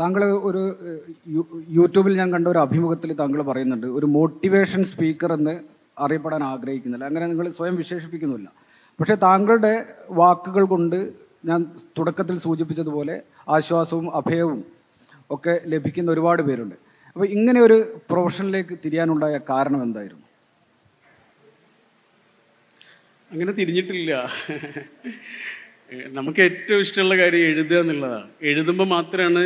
താങ്കൾ ഒരു യൂട്യൂബിൽ ഞാൻ കണ്ട ഒരു അഭിമുഖത്തിൽ താങ്കൾ പറയുന്നുണ്ട് ഒരു മോട്ടിവേഷൻ സ്പീക്കർ എന്ന് അറിയപ്പെടാൻ ആഗ്രഹിക്കുന്നില്ല. അങ്ങനെ നിങ്ങൾ സ്വയം വിശേഷിപ്പിക്കുന്നില്ല പക്ഷേ താങ്കളുടെ വാക്കുകൾ കൊണ്ട് ഞാൻ തുടക്കത്തിൽ സൂചിപ്പിച്ചതുപോലെ ആശ്വാസവും അഭയവും ഒക്കെ ലഭിക്കുന്ന ഒരുപാട് പേരുണ്ട്. അപ്പോൾ ഇങ്ങനെ ഒരു പ്രൊഫഷനിലേക്ക് തിരിയാനുണ്ടായ കാരണം എന്തായിരുന്നു? അങ്ങനെ തിരിഞ്ഞിട്ടില്ല. നമുക്ക് ഏറ്റവും ഇഷ്ടമുള്ള കാര്യം എഴുതുക എന്നുള്ളതാണ്. എഴുതുമ്പോൾ മാത്രമാണ്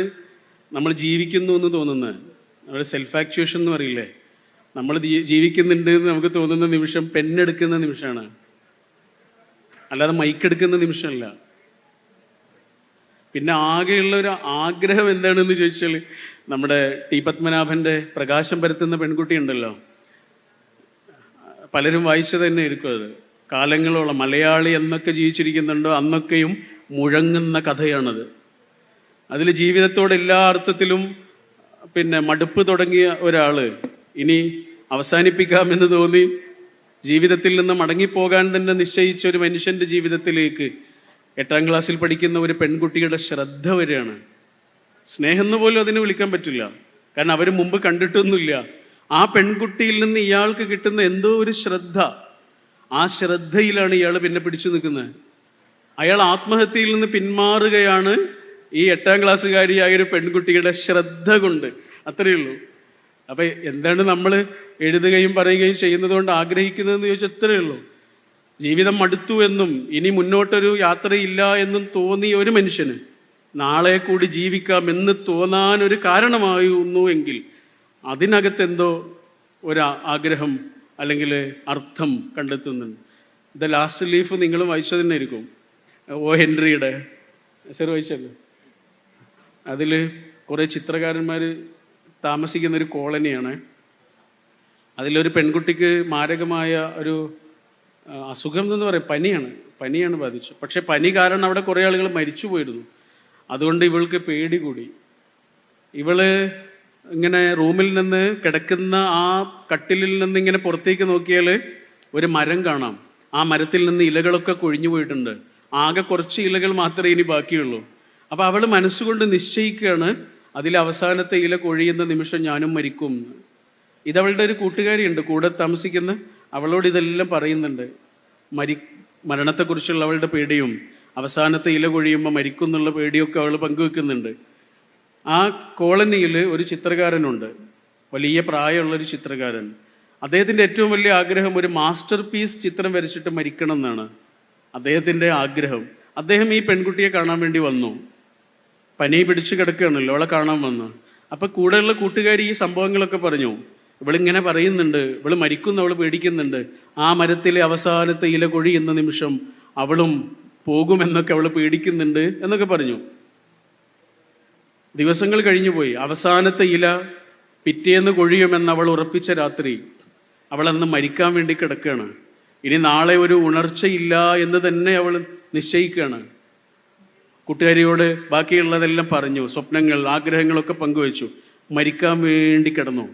നമ്മൾ ജീവിക്കുന്നു എന്ന് തോന്നുന്നത്. നമ്മുടെ സെൽഫ് ആക്ച്വേഷൻ എന്ന് പറയില്ലേ? നമ്മൾ ജീവിക്കുന്നുണ്ട് എന്ന് നമുക്ക് തോന്നുന്ന നിമിഷം പെണ്ണെടുക്കുന്ന നിമിഷമാണ്. അല്ലാതെ മൈക്കെടുക്കുന്ന നിമിഷമല്ല. പിന്നെ ആകെയുള്ള ഒരു ആഗ്രഹം എന്താണെന്ന് ചോദിച്ചാൽ നമ്മുടെ ടി. പത്മനാഭന്റെ പ്രകാശം പരത്തുന്ന പെൺകുട്ടി ഉണ്ടല്ലോ. പലരും വായിച്ചത് തന്നെ ഇരിക്കും അത്. കാലങ്ങളോളം മലയാളി എന്നൊക്കെ ജീവിച്ചിരിക്കുന്നുണ്ടോ? അന്നൊക്കെയും മുഴങ്ങുന്ന കഥയാണത്. അതിൽ ജീവിതത്തോടെ എല്ലാ അർത്ഥത്തിലും പിന്നെ മടുപ്പ് തുടങ്ങിയ ഒരാൾ ഇനി അവസാനിപ്പിക്കാമെന്ന് തോന്നി. ജീവിതത്തിൽ നിന്ന് മടങ്ങിപ്പോകാൻ തന്നെ നിശ്ചയിച്ച ഒരു മനുഷ്യന്റെ ജീവിതത്തിലേക്ക് എട്ടാം ക്ലാസ്സിൽ പഠിക്കുന്ന ഒരു പെൺകുട്ടിയുടെ ശ്രദ്ധ വരികയാണ്. സ്നേഹം എന്ന് പോലും അതിനെ വിളിക്കാൻ പറ്റില്ല. കാരണം അവർ മുമ്പ് കണ്ടിട്ടൊന്നുമില്ല. ആ പെൺകുട്ടിയിൽ നിന്ന് ഇയാൾക്ക് കിട്ടുന്ന എന്തോ ഒരു ശ്രദ്ധ. ആ ശ്രദ്ധയിലാണ് ഇയാൾ പിന്നെ പിടിച്ചു നിൽക്കുന്നത്. അയാൾ ആത്മഹത്യയിൽ നിന്ന് പിന്മാറുകയാണ് ഈ എട്ടാം ക്ലാസ്സുകാരിയായ ഒരു പെൺകുട്ടിയുടെ ശ്രദ്ധ കൊണ്ട് അത്രയേ ഉള്ളൂ. അപ്പം എന്താണ് നമ്മൾ എഴുതുകയും പറയുകയും ചെയ്യുന്നത് കൊണ്ട് ആഗ്രഹിക്കുന്നതെന്ന് ചോദിച്ചാൽ അത്രയേ ഉള്ളൂ. ജീവിതം മടുത്തു എന്നും ഇനി മുന്നോട്ടൊരു യാത്രയില്ല എന്നും തോന്നിയ ഒരു മനുഷ്യന് നാളെ കൂടി ജീവിക്കാം എന്ന് തോന്നാൻ ഒരു കാരണമായിരുന്നു എങ്കിൽ അതിനകത്തെന്തോ ഒരു ആഗ്രഹം അല്ലെങ്കിൽ അർത്ഥം കണ്ടെത്തുന്നുണ്ട്. ദ ലാസ്റ്റ് ലീഫ് നിങ്ങൾ വായിച്ചതന്നെ ഇരിക്കും ഓ ഹെൻറിയുടെ. ചെറു വായിച്ചല്ലോ അതിൽ കുറേ ചിത്രകാരന്മാർ താമസിക്കുന്ന ഒരു കോളനിയാണ്. അതിലൊരു പെൺകുട്ടിക്ക് മാരകമായ ഒരു അസുഖം എന്ന് പറയും. പനിയാണ്. പനിയാണ് ബാധിച്ചത്. പക്ഷെ പനി കാരണം അവിടെ കുറേ ആളുകൾ മരിച്ചു പോയിരുന്നു. അതുകൊണ്ട് ഇവൾക്ക് പേടി കൂടി. ഇവൾ ഇങ്ങനെ റൂമിൽ നിന്ന് കിടക്കുന്ന ആ കട്ടിലിൽ നിന്ന് ഇങ്ങനെ പുറത്തേക്ക് നോക്കിയാൽ ഒരു മരം കാണാം. ആ മരത്തിൽ നിന്ന് ഇലകളൊക്കെ കൊഴിഞ്ഞു പോയിട്ടുണ്ട്. ആകെ കുറച്ച് ഇലകൾ മാത്രമേ ഇനി ബാക്കിയുള്ളൂ. അപ്പൊ അവൾ മനസ്സുകൊണ്ട് നിശ്ചയിക്കുകയാണ് അതിൽ അവസാനത്തെ ഇല കൊഴിയുന്ന നിമിഷം ഞാനും മരിക്കും. ഇതവളുടെ ഒരു കൂട്ടുകാരിയുണ്ട് കൂടെ താമസിക്കുന്ന അവളോട് ഇതെല്ലാം പറയുന്നുണ്ട്. മരി മരണത്തെക്കുറിച്ചുള്ള അവളുടെ പേടിയും അവസാനത്തെ ഇല കൊഴിയുമ്പോൾ മരിക്കും എന്നുള്ള പേടിയൊക്കെ അവൾ പങ്കുവെക്കുന്നുണ്ട്. ആ കോളനിയിൽ ഒരു ചിത്രകാരനുണ്ട് വലിയ പ്രായമുള്ളൊരു ചിത്രകാരൻ. അദ്ദേഹത്തിന്റെ ഏറ്റവും വലിയ ആഗ്രഹം ഒരു മാസ്റ്റർ പീസ് ചിത്രം വരച്ചിട്ട് മരിക്കണം എന്നാണ് അദ്ദേഹത്തിന്റെ ആഗ്രഹം. അദ്ദേഹം ഈ പെൺകുട്ടിയെ കാണാൻ വേണ്ടി വന്നു. പനി പിടിച്ച് കിടക്കുകയാണല്ലോ അവളെ കാണാൻ വന്ന്. അപ്പോൾ കൂടെയുള്ള കൂട്ടുകാരി ഈ സംഭവങ്ങളൊക്കെ പറഞ്ഞു. ഇവളിങ്ങനെ പറയുന്നുണ്ട് ഇവൾ മരിക്കുന്നു അവൾ പേടിക്കുന്നുണ്ട്. ആ മരത്തിലെ അവസാനത്തെ ഇല കൊഴിയുന്ന നിമിഷം അവളും പോകുമെന്നൊക്കെ അവൾ പേടിക്കുന്നുണ്ട് എന്നൊക്കെ പറഞ്ഞു. ദിവസങ്ങൾ കഴിഞ്ഞു പോയി. അവസാനത്തെ ഇല പിറ്റേന്ന് കൊഴിയുമെന്ന് അവൾ ഉറപ്പിച്ച രാത്രി അവൾ അന്ന് മരിക്കാൻ വേണ്ടി കിടക്കുകയാണ്. ഇനി നാളെ ഒരു ഉണർച്ചയില്ല എന്ന് തന്നെ അവൾ നിശ്ചയിക്കുകയാണ്. കൂട്ടുകാരിയോട് ബാക്കിയുള്ളതെല്ലാം പറഞ്ഞു. സ്വപ്നങ്ങൾ ആഗ്രഹങ്ങളൊക്കെ പങ്കുവച്ചു. മരിക്കാൻ വേണ്ടി കിടന്നു.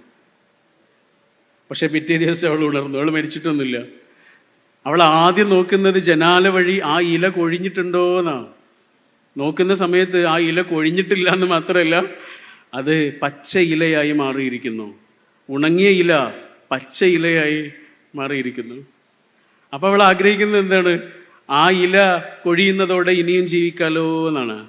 പക്ഷെ പിറ്റേ ദിവസം അവൾ ഉണർന്നു. അവൾ മരിച്ചിട്ടൊന്നുമില്ല. അവൾ ആദ്യം നോക്കുന്നത് ജനാല വഴി ആ ഇല കൊഴിഞ്ഞിട്ടുണ്ടോ എന്നാണ് നോക്കുന്ന സമയത്ത് ആ ഇല കൊഴിഞ്ഞിട്ടില്ല എന്ന് മാത്രമല്ല അത് പച്ച ഇലയായി മാറിയിരിക്കുന്നു. ഉണങ്ങിയ ഇല പച്ച ഇലയായി മാറിയിരിക്കുന്നു. അപ്പോൾ അവൾ ആഗ്രഹിക്കുന്നത് എന്താണ്? ആ ഇല കൊഴിയുന്നതോടെ ഇനിയും ജീവിക്കാലോ എന്നാണ്.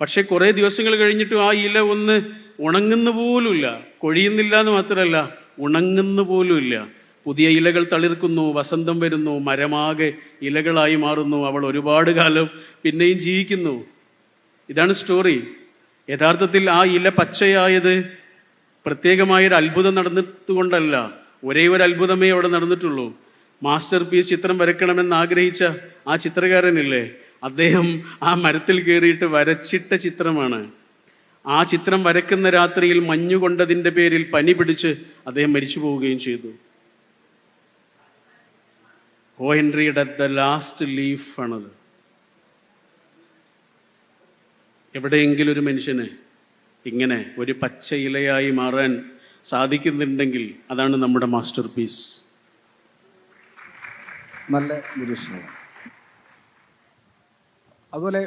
പക്ഷെ കുറേ ദിവസങ്ങൾ കഴിഞ്ഞിട്ടും ആ ഇല ഒന്ന് ഉണങ്ങുന്ന പോലുമില്ല. കൊഴിയുന്നില്ല എന്ന് മാത്രമല്ല ഉണങ്ങുന്ന പോലുമില്ല. പുതിയ ഇലകൾ തളിർക്കുന്നു വസന്തം വരുന്നു മരമാകെ ഇലകളായി മാറുന്നു. അവൾ ഒരുപാട് കാലം പിന്നെയും ജീവിക്കുന്നു. ഇതാണ് സ്റ്റോറി യഥാർത്ഥത്തിൽ ആ ഇല പച്ചയായത് പ്രത്യേകമായൊരു അത്ഭുതം നടന്നിട്ടുകൊണ്ടല്ല. ഒരേ ഒരു അത്ഭുതമേ അവിടെ നടന്നിട്ടുള്ളൂ. മാസ്റ്റർ പീസ് ചിത്രം വരയ്ക്കണമെന്ന് ആഗ്രഹിച്ച ആ ചിത്രകാരനില്ലേ? അദ്ദേഹം ആ മരത്തിൽ കയറിയിട്ട് വരച്ചിട്ട ചിത്രമാണ്. ആ ചിത്രം വരക്കുന്ന രാത്രിയിൽ മഞ്ഞുകൊണ്ടതിന്റെ പേരിൽ പനി പിടിച്ച് അദ്ദേഹം മരിച്ചു പോവുകയും ചെയ്തു. ഓ ഹെൻറിയുടെ ദ ലാസ്റ്റ് ലീഫ് ആണത്. എവിടെയെങ്കിലും ഒരു മനുഷ്യന് ഇങ്ങനെ ഒരു പച്ച ഇലയായി മാറാൻ സാധിക്കുന്നുണ്ടെങ്കിൽ അതാണ് നമ്മുടെ മാസ്റ്റർ പീസ്. നല്ല നിരീക്ഷണമാണ്. അതുപോലെ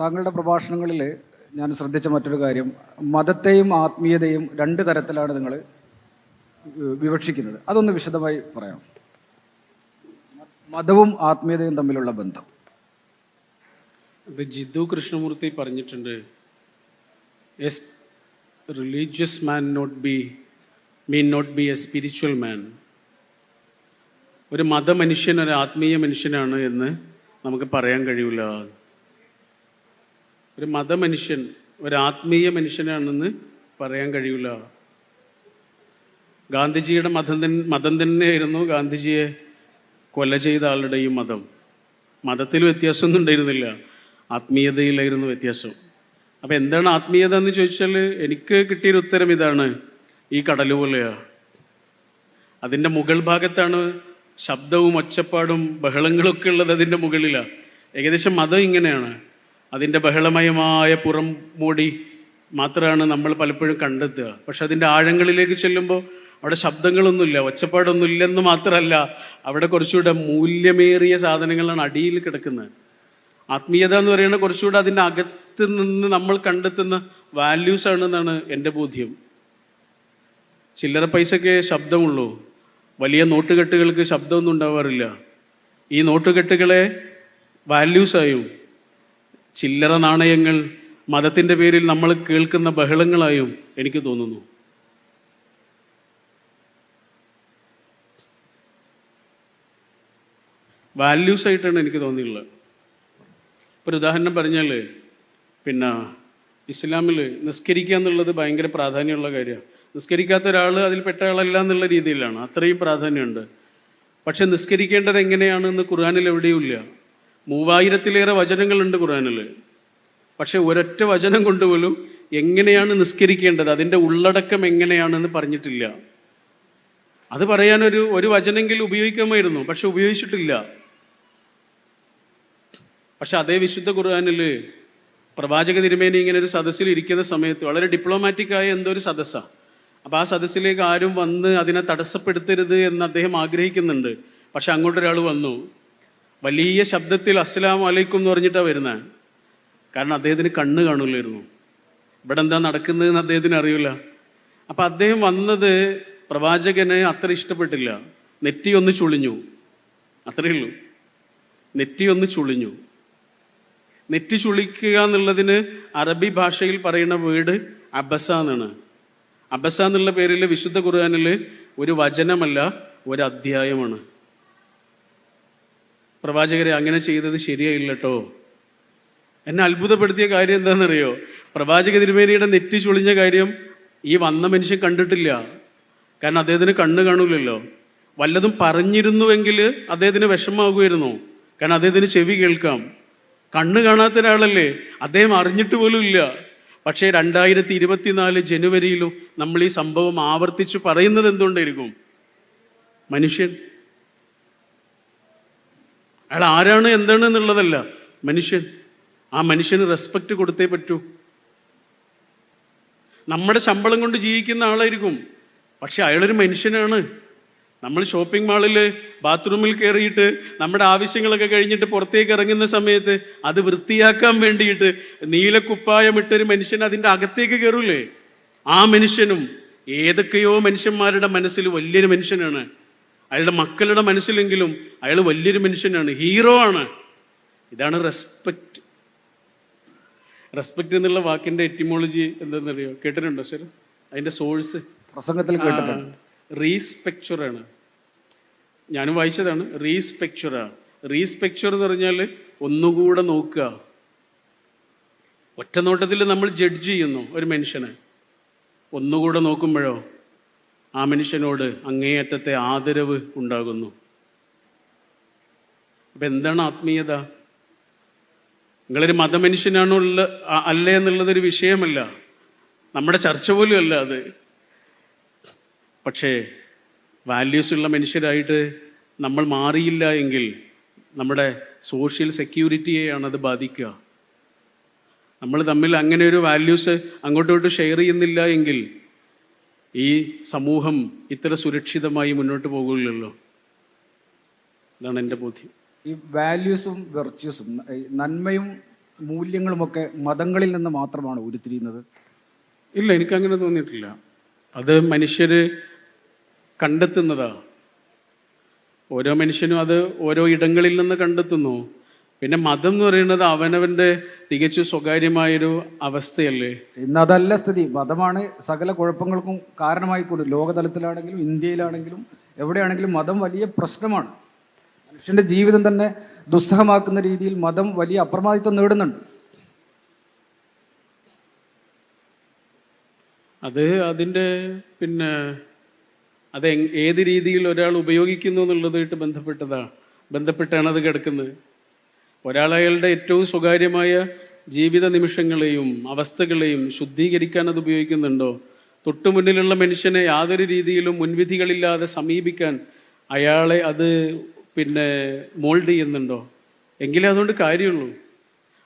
താങ്കളുടെ പ്രഭാഷണങ്ങളിൽ ഞാൻ ശ്രദ്ധിച്ച മറ്റൊരു കാര്യം. മതത്തെയും ആത്മീയതയും രണ്ട് തരത്തിലാണ് നിങ്ങൾ വിവക്ഷിക്കുന്നത്. അതൊന്ന് വിശദമായി പറയാം. മതവും ആത്മീയതയും തമ്മിലുള്ള ബന്ധം. അത് ജിദ്ദു കൃഷ്ണമൂർത്തി പറഞ്ഞിട്ടുണ്ട് as religious man not be mean not be a spiritual man ഒരു മതമനുഷ്യൻ ഒരു ആത്മീയ മനുഷ്യനാണ് എന്ന് നമുക്ക് പറയാൻ കഴിയില്ല ഒരു മതമനുഷ്യൻ ഒരു ആത്മീയ മനുഷ്യനാണെന്ന് പറയാൻ കഴിയില്ല ഗാന്ധിജിയുടെ മതം തന്നെ മതം തന്നെയായിരുന്നു ഗാന്ധിജിയെ കൊല ചെയ്ത ആളുടെയും മതം. മതത്തിൽ വ്യത്യാസമൊന്നും ഉണ്ടായിരുന്നില്ല. ആത്മീയതയിലായിരുന്നു വ്യത്യാസം. അപ്പം എന്താണ് ആത്മീയത എന്ന് ചോദിച്ചാൽ എനിക്ക് കിട്ടിയൊരു ഉത്തരം ഇതാണ്. ഈ കടൽ പോലെയാ. അതിന്റെ മുകൾ ഭാഗത്താണ് ശബ്ദവും ഒച്ചപ്പാടും ബഹളങ്ങളൊക്കെ ഉള്ളത് അതിന്റെ മുകളിലാണ് ഏകദേശം മതം ഇങ്ങനെയാണ്. അതിന്റെ ബഹളമയമായ പുറം മൂടി മാത്രമാണ് നമ്മൾ പലപ്പോഴും കണ്ടെത്തുക. പക്ഷെ അതിന്റെ ആഴങ്ങളിലേക്ക് ചെല്ലുമ്പോൾ അവിടെ ശബ്ദങ്ങളൊന്നുമില്ല ഒച്ചപ്പാടൊന്നും ഇല്ലെന്ന് മാത്രമല്ല അവിടെ കുറച്ചുകൂടെ മൂല്യമേറിയ സാധനങ്ങളാണ് അടിയിൽ കിടക്കുന്നത്. ആത്മീയത എന്ന് പറയുന്നത് കുറച്ചുകൂടെ അതിന്റെ അകത്ത് നിന്ന് നമ്മൾ കണ്ടെത്തുന്ന വാല്യൂസ് ആണെന്നാണ് എന്റെ ബോധ്യം. ചില്ലറ പൈസയ്ക്ക് ശബ്ദമുള്ളൂ. വലിയ നോട്ടുകെട്ടുകൾക്ക് ശബ്ദമൊന്നും ഉണ്ടാവാറില്ല. ഈ നോട്ടുകെട്ടുകളെ വാല്യൂസായും ചില്ലറ നാണയങ്ങൾ മതത്തിന്റെ പേരിൽ നമ്മൾ കേൾക്കുന്ന ബഹളങ്ങളായും എനിക്ക് തോന്നുന്നു. വാല്യൂസ് ആയിട്ടാണ് എനിക്ക് തോന്നിയിട്ടുള്ളത് ഒരു ഉദാഹരണം പറഞ്ഞാൽ പിന്നെ ഇസ്ലാമിൽ നിസ്കരിക്കുക എന്നുള്ളത് ഭയങ്കര പ്രാധാന്യമുള്ള കാര്യമാണ്. നിസ്കരിക്കാത്ത ഒരാൾ അതിൽപ്പെട്ട ആളല്ല എന്നുള്ള രീതിയിലാണ്. അത്രയും പ്രാധാന്യമുണ്ട്. പക്ഷെ നിസ്കരിക്കേണ്ടത് എങ്ങനെയാണെന്ന് ഖുർആനിൽ എവിടെയുമില്ല മൂവായിരത്തിലേറെ വചനങ്ങളുണ്ട് ഖുർആനിൽ പക്ഷെ ഒരൊറ്റ വചനം കൊണ്ടുപോലും എങ്ങനെയാണ് നിസ്കരിക്കേണ്ടത്? അതിന്റെ ഉള്ളടക്കം എങ്ങനെയാണെന്ന് പറഞ്ഞിട്ടില്ല. അത് പറയാനൊരു ഒരു വചനെങ്കിലും ഉപയോഗിക്കാമായിരുന്നു. പക്ഷെ ഉപയോഗിച്ചിട്ടില്ല. പക്ഷെ അതേ വിശുദ്ധ ഖുർആാനിൽ പ്രവാചക തിരുമേനി ഇങ്ങനെ ഒരു സദസ്സിൽ ഇരിക്കുന്ന സമയത്ത് വളരെ ഡിപ്ലോമാറ്റിക്കായ എന്തോ ഒരു സദസ്സാണ് അപ്പോൾ ആ സദസ്സിലേക്ക് ആരും വന്ന് അതിനെ തടസ്സപ്പെടുത്തരുത് എന്ന് അദ്ദേഹം ആഗ്രഹിക്കുന്നുണ്ട്. പക്ഷെ അങ്ങോട്ടൊരാൾ വന്നു. വലിയ ശബ്ദത്തിൽ അസ്സലാം അലൈക്കും എന്ന് പറഞ്ഞിട്ടാണ് വരുന്നത് കാരണം അദ്ദേഹത്തിന് കണ്ണ് കാണില്ലായിരുന്നു. ഇവിടെ എന്താ നടക്കുന്നതെന്ന് അദ്ദേഹത്തിന് അറിയില്ല. അപ്പം അദ്ദേഹം വന്നത് പ്രവാചകന് അത്ര ഇഷ്ടപ്പെട്ടില്ല. നെറ്റി ഒന്ന് ചുളിഞ്ഞു. അത്രയേ ഉള്ളൂ. നെറ്റി ഒന്ന് ചുളിഞ്ഞു. നെറ്റി ചുളിക്കുക എന്നുള്ളതിന് അറബി ഭാഷയിൽ പറയുന്ന വേർഡ് അബസ എന്നാണ്. അബസ എന്നുള്ള പേരിൽ വിശുദ്ധ ഖുർആാനിൽ ഒരു വചനമല്ല ഒരു അധ്യായമാണ്. പ്രവാചകരെ അങ്ങനെ ചെയ്തത് ശരിയായില്ല കേട്ടോ എന്നെ അത്ഭുതപ്പെടുത്തിയ കാര്യം എന്താണെന്നറിയോ? പ്രവാചക തിരുമേനിയുടെ നെറ്റി ചുളിഞ്ഞ കാര്യം ഈ വന്ന മനുഷ്യൻ കണ്ടിട്ടില്ല. കാരണം അദ്ദേഹത്തിന് കണ്ണ് കാണൂലല്ലോ. വല്ലതും പറഞ്ഞിരുന്നുവെങ്കിൽ അദ്ദേഹത്തിന് വിഷമാകുമായിരുന്നു കാരണം അദ്ദേഹത്തിന് ചെവി കേൾക്കാം. കണ്ണ് കാണാത്ത ഒരാളല്ലേ? അദ്ദേഹം അറിഞ്ഞിട്ട് പോലും ഇല്ല. പക്ഷേ രണ്ടായിരത്തി ഇരുപത്തിനാല് ജനുവരിയിലും നമ്മൾ ഈ സംഭവം ആവർത്തിച്ച് പറയുന്നത് എന്തുകൊണ്ടായിരിക്കും? മനുഷ്യൻ. അയാൾ ആരാണ് എന്താണ് എന്നുള്ളതല്ല. മനുഷ്യൻ. ആ മനുഷ്യന് റെസ്പെക്ട് കൊടുത്തേ പറ്റൂ. നമ്മുടെ ശമ്പളം കൊണ്ട് ജീവിക്കുന്ന ആളായിരിക്കും. പക്ഷെ അയാളൊരു മനുഷ്യനാണ്. നമ്മൾ ഷോപ്പിംഗ് മാളിൽ ബാത്റൂമിൽ കയറിയിട്ട് നമ്മുടെ ആവശ്യങ്ങളൊക്കെ കഴിഞ്ഞിട്ട് പുറത്തേക്ക് ഇറങ്ങുന്ന സമയത്ത് അത് വൃത്തിയാക്കാൻ വേണ്ടിയിട്ട് നീലക്കുപ്പായമിട്ടൊരു മനുഷ്യൻ അതിന്റെ അകത്തേക്ക് കയറൂലേ? ആ മനുഷ്യനും ഏതൊക്കെയോ മനുഷ്യന്മാരുടെ മനസ്സിൽ വലിയൊരു മനുഷ്യനാണ്. അയാളുടെ മക്കളുടെ മനസ്സിലെങ്കിലും അയാൾ വലിയൊരു മനുഷ്യനാണ്. ഹീറോ ആണ്. ഇതാണ് റെസ്പെക്റ്റ് റെസ്പെക്റ്റ് എന്നുള്ള വാക്കിന്റെ എറ്റിമോളജി എന്താണെന്നറിയോ? കേട്ടിട്ടുണ്ടോ സർ അതിന്റെ സോഴ്സ് പ്രസംഗത്തിൽ കേട്ടിട്ടുണ്ട്. റീസ്പെക്ചർ ആണ് ഞാനും വായിച്ചതാണ് റീസ്പെക്ചർ ആണ് റീസ്പെക്ചർ എന്ന് പറഞ്ഞാൽ ഒന്നുകൂടെ നോക്കുക. ഒറ്റ നോട്ടത്തിൽ നമ്മൾ ജഡ്ജ് ചെയ്യുന്നു ഒരു മനുഷ്യനെ. ഒന്നുകൂടെ നോക്കുമ്പോഴോ ആ മനുഷ്യനോട് അങ്ങേയറ്റത്തെ ആദരവ് ഉണ്ടാകുന്നു. അപ്പം എന്താണ് ആത്മീയത? നിങ്ങളൊരു മതമനുഷ്യനാണോ ഉള്ള അല്ലേ എന്നുള്ളതൊരു വിഷയമല്ല. നമ്മുടെ ചർച്ച പോലും അല്ല അത്. പക്ഷേ വാല്യൂസുള്ള മനുഷ്യരായിട്ട് നമ്മൾ മാറിയില്ല എങ്കിൽ നമ്മുടെ സോഷ്യൽ സെക്യൂരിറ്റിയെയാണ് അത് ബാധിക്കുക. നമ്മൾ തമ്മിൽ അങ്ങനെ ഒരു വാല്യൂസ് അങ്ങോട്ടും ഇങ്ങോട്ടും ഷെയർ ചെയ്യുന്നില്ല എങ്കിൽ ഈ സമൂഹം ഇത്ര സുരക്ഷിതമായി മുന്നോട്ട് പോകില്ലല്ലോ ഇതാണ് എന്റെ ബോധ്യം. ഈ വാല്യൂസും വെർച്യൂസും നന്മയും മൂല്യങ്ങളുമൊക്കെ മതങ്ങളിൽ നിന്ന് മാത്രമാണ് ഉരുത്തിരിയുന്നത്? ഇല്ല എനിക്കങ്ങനെ തോന്നിയിട്ടില്ല. അത് മനുഷ്യർ കണ്ടെത്തുന്നതാ ഓരോ മനുഷ്യനും അത് ഓരോ ഇടങ്ങളിൽ നിന്ന് കണ്ടെത്തുന്നു. പിന്നെ മതം എന്ന് പറയുന്നത് അവനവന്റെ തികച്ചു സ്വകാര്യമായൊരു അവസ്ഥയല്ലേ? ഇന്ന് അതല്ല സ്ഥിതി. മതമാണ് സകല കുഴപ്പങ്ങൾക്കും കാരണമായി കാരണമായിക്കൊണ്ട് ലോകതലത്തിലാണെങ്കിലും ഇന്ത്യയിലാണെങ്കിലും എവിടെയാണെങ്കിലും മതം വലിയ പ്രശ്നമാണ്. മനുഷ്യന്റെ ജീവിതം തന്നെ ദുസ്സഹമാക്കുന്ന രീതിയിൽ മതം വലിയ അപ്രമാദിത്വം നേടുന്നുണ്ട്. അത് അതിന്റെ പിന്നെ അത് ഏത് രീതിയിൽ ഒരാൾ ഉപയോഗിക്കുന്നു എന്നുള്ളതായിട്ട് ബന്ധപ്പെട്ടതാണ് ബന്ധപ്പെട്ടാണ് അത് കിടക്കുന്നത്. ഒരാൾ ഏറ്റവും സ്വകാര്യമായ ജീവിത നിമിഷങ്ങളെയും അവസ്ഥകളെയും ശുദ്ധീകരിക്കാൻ അത് ഉപയോഗിക്കുന്നുണ്ടോ? തൊട്ടു മുന്നിലുള്ള മനുഷ്യനെ യാതൊരു രീതിയിലും മുൻവിധികളില്ലാതെ സമീപിക്കാൻ അയാളെ അത് പിന്നെ മോൾഡ് ചെയ്യുന്നുണ്ടോ? എങ്കിലേ അതുകൊണ്ട് കാര്യമുള്ളൂ.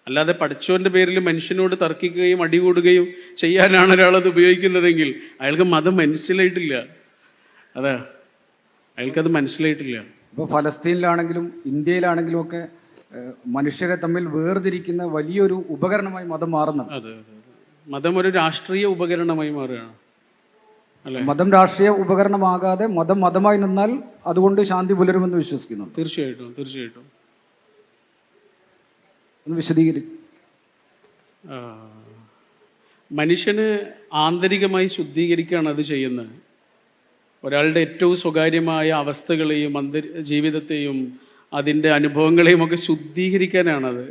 അല്ലാതെ പഠിച്ചവന്റെ പേരിൽ മനുഷ്യനോട് തർക്കിക്കുകയും അടികൂടുകയും ചെയ്യാനാണ് ഒരാളത് ഉപയോഗിക്കുന്നതെങ്കിൽ അയാൾക്ക് മതം മനസ്സിലായിട്ടില്ല. അതാ. അയാൾക്കത് മനസ്സിലായിട്ടില്ല. ഇപ്പോൾ ഫലസ്തീനിലാണെങ്കിലും ഇന്ത്യയിലാണെങ്കിലും ഒക്കെ മനുഷ്യരെ തമ്മിൽ വേർതിരിക്കുന്ന വലിയൊരു ഉപകരണമായി മതം മാറുന്നുണ്ട്. അതെ. മതം ഒരു രാഷ്ട്രീയ ഉപകരണമായി മാറുകയാണ്. അല്ലെ? മതം രാഷ്ട്രീയ ഉപകരണമാകാതെ മതം മതമായി നിന്നാൽ അതുകൊണ്ട് ശാന്തി പുലരുമെന്ന് വിശ്വസിക്കുന്നു തീർച്ചയായിട്ടും തീർച്ചയായിട്ടും. ഒന്ന് ആ, മനുഷ്യന് ആന്തരികമായി ശുദ്ധീകരിക്കുകയാണ് അത് ചെയ്യുന്നത്. ഒരാളുടെ ഏറ്റവും സ്വകാര്യമായ അവസ്ഥകളെയും അന്തർ ജീവിതത്തെയും അതിന്റെ അനുഭവങ്ങളെയും ഒക്കെ ശുദ്ധീകരിക്കാനാണത്.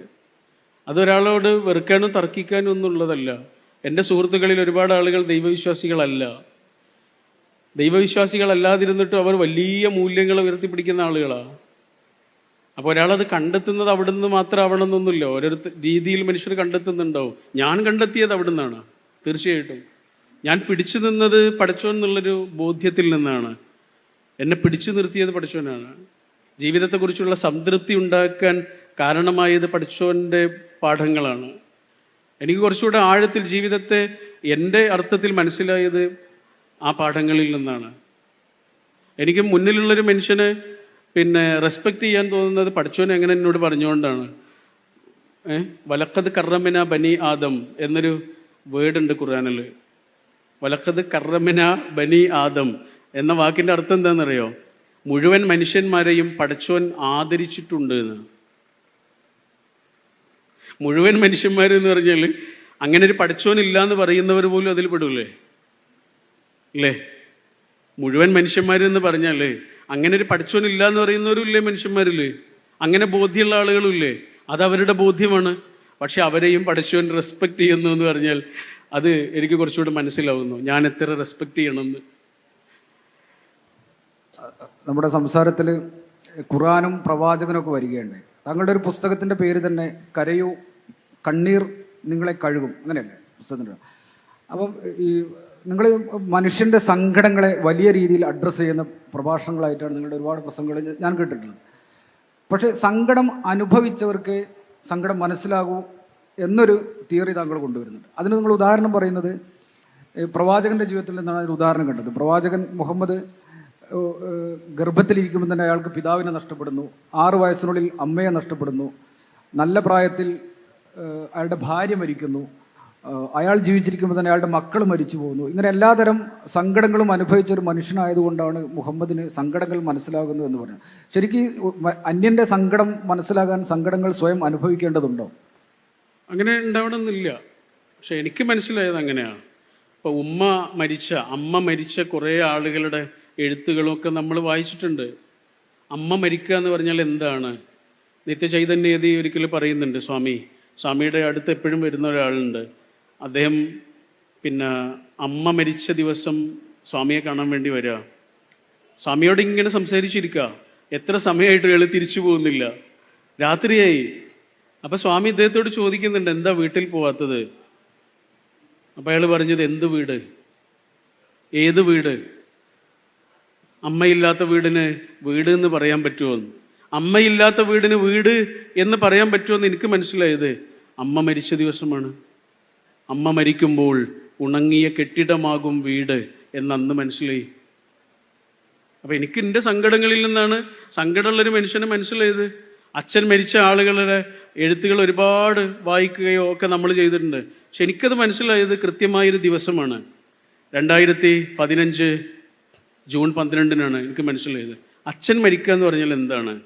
അതൊരാളോട് വെറുക്കാനും തർക്കിക്കാനും ഒന്നുള്ളതല്ല എന്റെ സുഹൃത്തുക്കളിൽ ഒരുപാട് ആളുകൾ ദൈവവിശ്വാസികളല്ല. ദൈവവിശ്വാസികളല്ലാതിരുന്നിട്ടും അവർ വലിയ മൂല്യങ്ങൾ ഉയർത്തിപ്പിടിക്കുന്ന ആളുകളാണ് അപ്പോൾ ഒരാളത് കണ്ടെത്തുന്നത് അവിടെ നിന്ന് മാത്രം ആവണമെന്നൊന്നുമില്ല ഓരോ രീതിയിൽ മനുഷ്യർ കണ്ടെത്തുന്നുണ്ടാവും. ഞാൻ കണ്ടെത്തിയത് അവിടെ നിന്നാണ് തീർച്ചയായിട്ടും. ഞാൻ പിടിച്ചു നിന്നത് പഠിച്ചോ എന്നുള്ളൊരു ബോധ്യത്തിൽ നിന്നാണ്. എന്നെ പിടിച്ചു നിർത്തിയത് പഠിച്ചോനാണ്. ജീവിതത്തെക്കുറിച്ചുള്ള സംതൃപ്തി ഉണ്ടാക്കാൻ കാരണമായത് പഠിച്ചോന്റെ പാഠങ്ങളാണ്. എനിക്ക് കുറച്ചുകൂടെ ആഴത്തിൽ ജീവിതത്തെ എന്റെ അർത്ഥത്തിൽ മനസ്സിലായത് ആ പാഠങ്ങളിൽ നിന്നാണ്. എനിക്ക് മുന്നിലുള്ളൊരു മനുഷ്യനെ പിന്നെ റെസ്പെക്റ്റ് ചെയ്യാൻ തോന്നുന്നത് പഠിച്ചോൻ എങ്ങനെ എന്നോട് പറഞ്ഞുകൊണ്ടാണ്. ഏഹ് വലക്കത് കറമിന ബനി ആദം എന്നൊരു വേർഡുണ്ട് ഖുറാനിൽ വലക്കത് കറമിന ബനി ആദം എന്ന വാക്കിന്റെ അർത്ഥം എന്താണെന്നറിയോ? മുഴുവൻ മനുഷ്യന്മാരെയും പടച്ചവൻ ആദരിച്ചിട്ടുണ്ട് എന്ന്. മുഴുവൻ മനുഷ്യന്മാരെന്ന് പറഞ്ഞാൽ അങ്ങനെ ഒരു പഠിച്ചോനില്ല എന്ന് പറയുന്നവർ പോലും അതിൽ പെടൂലേ? അല്ലേ മുഴുവൻ മനുഷ്യന്മാരെന്ന് പറഞ്ഞാൽ അങ്ങനെ ഒരു പഠിച്ചോനില്ല എന്ന് പറയുന്നവരും ഇല്ലേ മനുഷ്യന്മാരിൽ അങ്ങനെ ബോധ്യമുള്ള ആളുകളും ഇല്ലേ? അത് അവരുടെ ബോധ്യമാണ്. പക്ഷെ അവരെയും പഠിച്ചവൻ റെസ്പെക്റ്റ് ചെയ്യുന്നു എന്ന് പറഞ്ഞാൽ അത് എനിക്ക് കുറച്ചുകൂടെ മനസ്സിലാവുന്നു. ഞാൻ എത്ര റെസ്പെക്റ്റ് ചെയ്യണമെന്ന്. നമ്മുടെ സംസാരത്തിൽ ഖുറാനും പ്രവാചകനൊക്കെ വരികയുണ്ട്. താങ്കളുടെ ഒരു പുസ്തകത്തിന്റെ പേര് തന്നെ കരയൂ കണ്ണീർ നിങ്ങളെ കഴുകും. അങ്ങനെയല്ലേ പുസ്തകത്തിന്റെ അപ്പം ഈ നിങ്ങൾ മനുഷ്യന്റെ സങ്കടങ്ങളെ വലിയ രീതിയിൽ അഡ്രസ്സ് ചെയ്യുന്ന പ്രഭാഷണങ്ങളായിട്ടാണ് നിങ്ങളുടെ ഒരുപാട് പ്രസംഗങ്ങൾ ഞാൻ കേട്ടിട്ടുള്ളത്. പക്ഷേ സങ്കടം അനുഭവിച്ചവർക്ക് സങ്കടം മനസ്സിലാകൂ എന്നൊരു തിയറി താങ്കൾ കൊണ്ടുവരുന്നുണ്ട്. അതിന് നിങ്ങൾ ഉദാഹരണം പറയുന്നത് പ്രവാചകന്റെ ജീവിതത്തിൽ നിന്നാണ് അതിന് ഉദാഹരണം കണ്ടത്. പ്രവാചകൻ മുഹമ്മദ് ഗർഭത്തിലിരിക്കുമ്പോൾ തന്നെ അയാൾക്ക് പിതാവിനെ നഷ്ടപ്പെടുന്നു ആറു വയസ്സിനുള്ളിൽ അമ്മയെ നഷ്ടപ്പെടുന്നു നല്ല പ്രായത്തിൽ അയാളുടെ ഭാര്യ മരിക്കുന്നു അയാൾ ജീവിച്ചിരിക്കുമ്പോൾ തന്നെ അയാളുടെ മക്കൾ മരിച്ചു പോകുന്നു. ഇങ്ങനെ എല്ലാതരം സങ്കടങ്ങളും അനുഭവിച്ച ഒരു മനുഷ്യനായതുകൊണ്ടാണ് മുഹമ്മദിന് സങ്കടങ്ങൾ മനസ്സിലാകുന്നത് എന്ന് പറഞ്ഞത്. ശരിക്കും അന്യന്റെ സങ്കടം മനസ്സിലാകാൻ സങ്കടങ്ങൾ സ്വയം അനുഭവിക്കേണ്ടതുണ്ടോ? അങ്ങനെ ഉണ്ടാവണമെന്നില്ല. പക്ഷെ എനിക്ക് മനസ്സിലായത് അങ്ങനെയാണ് ഇപ്പോൾ ഉമ്മ മരിച്ച അമ്മ മരിച്ച കുറേ ആളുകളുടെ എഴുത്തുകളൊക്കെ നമ്മൾ വായിച്ചിട്ടുണ്ട്. അമ്മ മരിക്കുക എന്ന് പറഞ്ഞാൽ എന്താണ്? നിത്യചൈതന്യതി ഒരിക്കൽ പറയുന്നുണ്ട് സ്വാമി. സ്വാമിയുടെ അടുത്ത് എപ്പോഴും വരുന്ന ഒരാളുണ്ട്. അദ്ദേഹം പിന്നെ അമ്മ മരിച്ച ദിവസം സ്വാമിയെ കാണാൻ വേണ്ടി വരിക സ്വാമിയോട് ഇങ്ങനെ സംസാരിച്ചിരിക്കുക എത്ര സമയമായിട്ട് ഇയാൾ തിരിച്ചു പോകുന്നില്ല. രാത്രിയായി. അപ്പൊ സ്വാമി ഇദ്ദേഹത്തോട് ചോദിക്കുന്നുണ്ട് എന്താ വീട്ടിൽ പോവാത്തത്? അപ്പൊ അയാൾ പറഞ്ഞത് എന്ത് വീട്? ഏത് വീട്? അമ്മയില്ലാത്ത വീടിന് വീട് എന്ന് പറയാൻ പറ്റുമോ? അമ്മയില്ലാത്ത വീടിന് വീട് എന്ന് പറയാൻ പറ്റുമെന്ന് എനിക്ക് മനസ്സിലായത് അമ്മ മരിച്ച ദിവസമാണ്. അമ്മ മരിക്കുമ്പോൾ ഉണങ്ങിയ കെട്ടിടമാകും വീട് എന്ന് അന്ന് മനസ്സിലായി. അപ്പൊ എനിക്ക് എന്റെ സങ്കടങ്ങളിൽ നിന്നാണ് സങ്കടമുള്ളൊരു മനുഷ്യനെ മനസ്സിലായത്. അച്ഛൻ മരിച്ച ആളുകളുടെ എഴുത്തുകൾ ഒരുപാട് വായിക്കുകയോ ഒക്കെ നമ്മൾ ചെയ്തിട്ടുണ്ട്. പക്ഷെ എനിക്കത് മനസ്സിലായത് കൃത്യമായൊരു ദിവസമാണ്. രണ്ടായിരത്തി പതിനഞ്ച് ജൂൺ പന്ത്രണ്ടിനാണ് എനിക്ക് മനസ്സിലായത്. അച്ഛൻ മരിക്കുക എന്ന് പറഞ്ഞാൽ എന്താണ്?